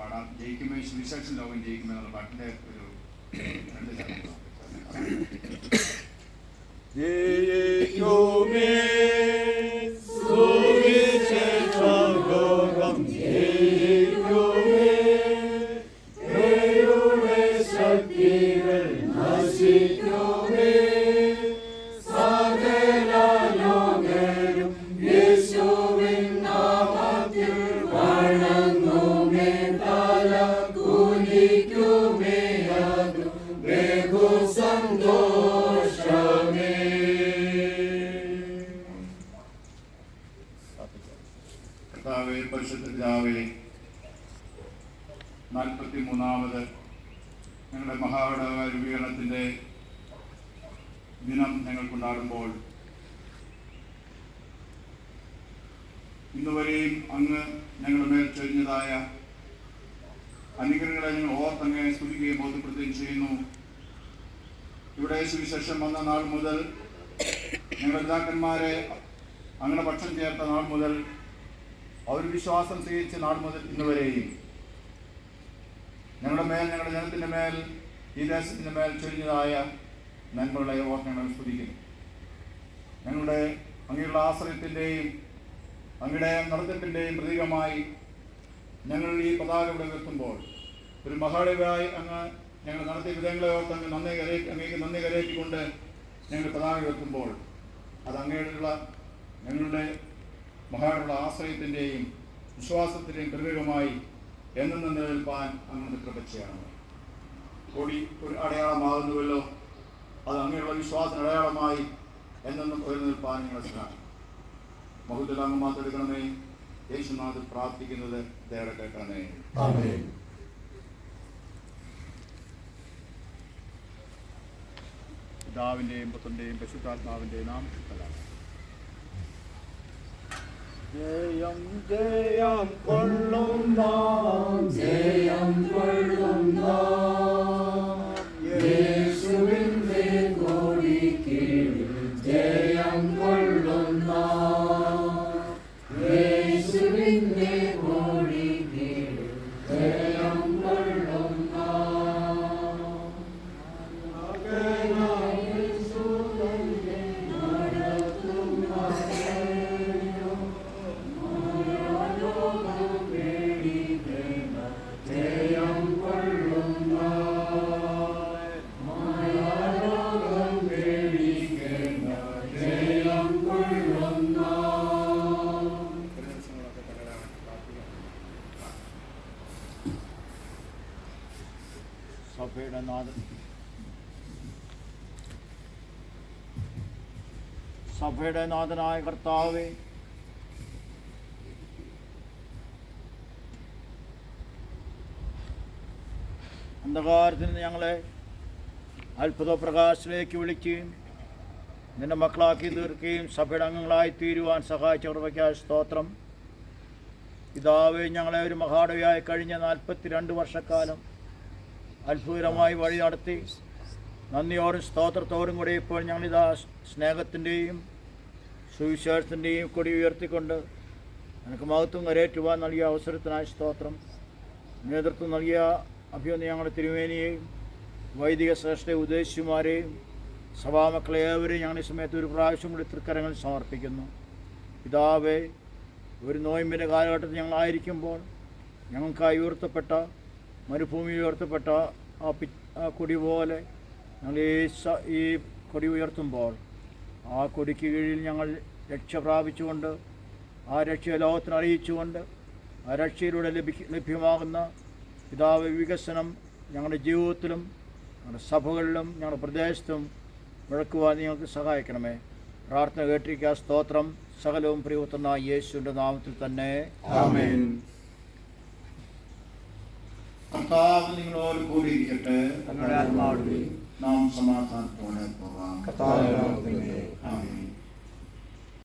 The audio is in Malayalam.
പാടാം. ജയിക്കുമ്പോൾ ഈ സുവിശേഷം ലോകം ജയിക്കുമ്പോൾ എന്നുള്ള പാട്ടിന്റെ ഒരു രണ്ട് ചരണം ജയിക്കുമേ സന്തോഷമേ കർത്താവെ പരിശുദ്ധ പിതാവേ നാൽപ്പത്തി മൂന്നാമത് ഞങ്ങളുടെ മഹാവിടവ രൂപീകരണത്തിന്റെ ദിനം ഞങ്ങൾ കൊണ്ടാടുമ്പോൾ ഇന്നുവരെയും അങ്ങ് ഞങ്ങളുടെ മേൽ ചൊരിഞ്ഞതായ അനുഗ്രഹങ്ങളെ ഞങ്ങൾ ഓർത്തങ്ങനെ സ്തുതിക്കുകയും ബോധ്യപ്പെടുത്തുകയും ചെയ്യുന്നു. ഇവിടെ സുവിശേഷം വന്ന നാൾ മുതൽ ഞങ്ങൾ പിതാക്കന്മാരെ അങ്ങനെ പക്ഷം ചേർത്ത നാൾ മുതൽ അവർ വിശ്വാസം സ്വീകരിച്ച നാൾ മുതൽ ഇന്ന് വരെയും. ഞങ്ങളുടെ മേൽ ഞങ്ങളുടെ ജനത്തിന്റെ മേൽ ഈ ദേശത്തിന്റെ മേൽ ചൊരിഞ്ഞതായ നന്മകളെ ഓർത്ത് ഞങ്ങൾ സ്തുതിക്കുന്നു. ഞങ്ങളുടെ അങ്ങയുടെ ആശ്രയത്തിന്റെയും അങ്ങയുടെ നടത്തിപ്പിന്റെയും പ്രതീകമായി ഞങ്ങൾ ഈ പതാക ഇവിടെ നിർത്തുമ്പോൾ ഒരു മഹാളിവായി അങ്ങ് ഞങ്ങൾ നടത്തിയ വിധങ്ങളെ ഓർത്ത് അങ്ങ് നന്ദി കരേ അങ്ങേക്ക് നന്ദി കരേറ്റിക്കൊണ്ട് ഞങ്ങൾ പതാക ഉയർത്തുമ്പോൾ അത് അങ്ങയുടെ ഞങ്ങളുടെ മഹാനുള്ള ആശ്രയത്തിന്റെയും വിശ്വാസത്തിന്റെയും പ്രതീകമായി എന്നും നിലനിൽപ്പാൻ അങ്ങയുടെ കൃപച്ചയാണ് കൊടി ഒരു അടയാളമാകുന്നുവല്ലോ. അത് അങ്ങനെയുള്ള വിശ്വാസത്തിന് അടയാളമായി എന്നെന്നും ഉയർന്നു നിൽപ്പാൻ ഞങ്ങളെ സഹായിക്കും. ബഹുദലാംഗ മാത്രെടുക്കണമേ യേശുനാഥ് പ്രാർത്ഥിക്കുന്നത് ദയടെ കേൾക്കണമേ. പിതാവിന്റെയും പുത്രന്റെയും പശുദ്ധാത്മാവിന്റെയും നാമത്തിൽ ജയം ജയം കൊള്ളും നാം. ജയം സഭയുടെ നാഥൻ സഭയുടെ നാഥനായ കർത്താവേ അന്ധകാരത്തിൽ നിന്ന് ഞങ്ങളെ അത്ഭുത പ്രകാശത്തിലേക്ക് വിളിക്കുകയും നിന്റെ മക്കളാക്കി തീർക്കുകയും സഭയുടെ അംഗങ്ങളായി തീരുവാൻ സഹായിച്ച കൃപയ്ക്കായ സ്തോത്രം. പിതാവേ ഞങ്ങളെ ഒരു മഹാടവിയായി കഴിഞ്ഞ നാൽപ്പത്തി രണ്ട് വർഷക്കാലം അത്ഭുതകരമായി വഴി നടത്തി. നന്ദിയോടും സ്തോത്രത്തോടും കൂടി ഇപ്പോൾ ഞങ്ങളിതാ സ്നേഹത്തിന്റെയും സുവിശേഷത്തിന്റെയും കൊടി ഉയർത്തിക്കൊണ്ട് എനിക്ക് മഹത്വം കരേറ്റുവാൻ നൽകിയ അവസരത്തിനായി സ്തോത്രം. നേതൃത്വം നൽകിയ അഭിനന്ദ ഞങ്ങളുടെ തിരുമേനിയെയും വൈദിക ശ്രേഷ്ഠ ഉദ്ദേശിമാരെയും സഭാമക്കളെ ഏവരെയും ഞങ്ങൾ ഈ സമയത്ത് ഒരു പ്രാവശ്യം കൂടി തൃക്കരങ്ങൾ സമർപ്പിക്കുന്നു. പിതാവേ ഒരു നോയമ്പിന്റെ കാലഘട്ടത്തിൽ ഞങ്ങളായിരിക്കുമ്പോൾ ഞങ്ങൾക്കായി ഉയർത്തപ്പെട്ട മരുഭൂമിയിൽ ഉയർത്തപ്പെട്ട ആ പി ആ കൊടി പോലെ ഞങ്ങൾ ഈ സ ഈ കൊടി ഉയർത്തുമ്പോൾ ആ കൊടിക്ക് കീഴിൽ ഞങ്ങൾ രക്ഷ പ്രാപിച്ചുകൊണ്ട് ആ രക്ഷ ലോകത്തിന് അറിയിച്ചുകൊണ്ട് ആ രക്ഷയിലൂടെ ലഭ്യമാകുന്ന പിതാവ് വികസനം ഞങ്ങളുടെ ജീവിതത്തിലും ഞങ്ങളുടെ സഭകളിലും ഞങ്ങളുടെ പ്രദേശത്തും മുഴക്കുവാൻ നിങ്ങൾക്ക് സഹായിക്കണമേ. പ്രാർത്ഥന കേട്ടിരിക്കുക. സ്തോത്രം സകലവും പ്രിയത്തുന്ന യേശുവിന്റെ നാമത്തിൽ തന്നെ. ആമേൻ. കർത്താവ് നിങ്ങളോട് കൂടിയിരിക്കട്ടെ നാം സമാധാനത്തോടെ പോവാം ആമേൻ.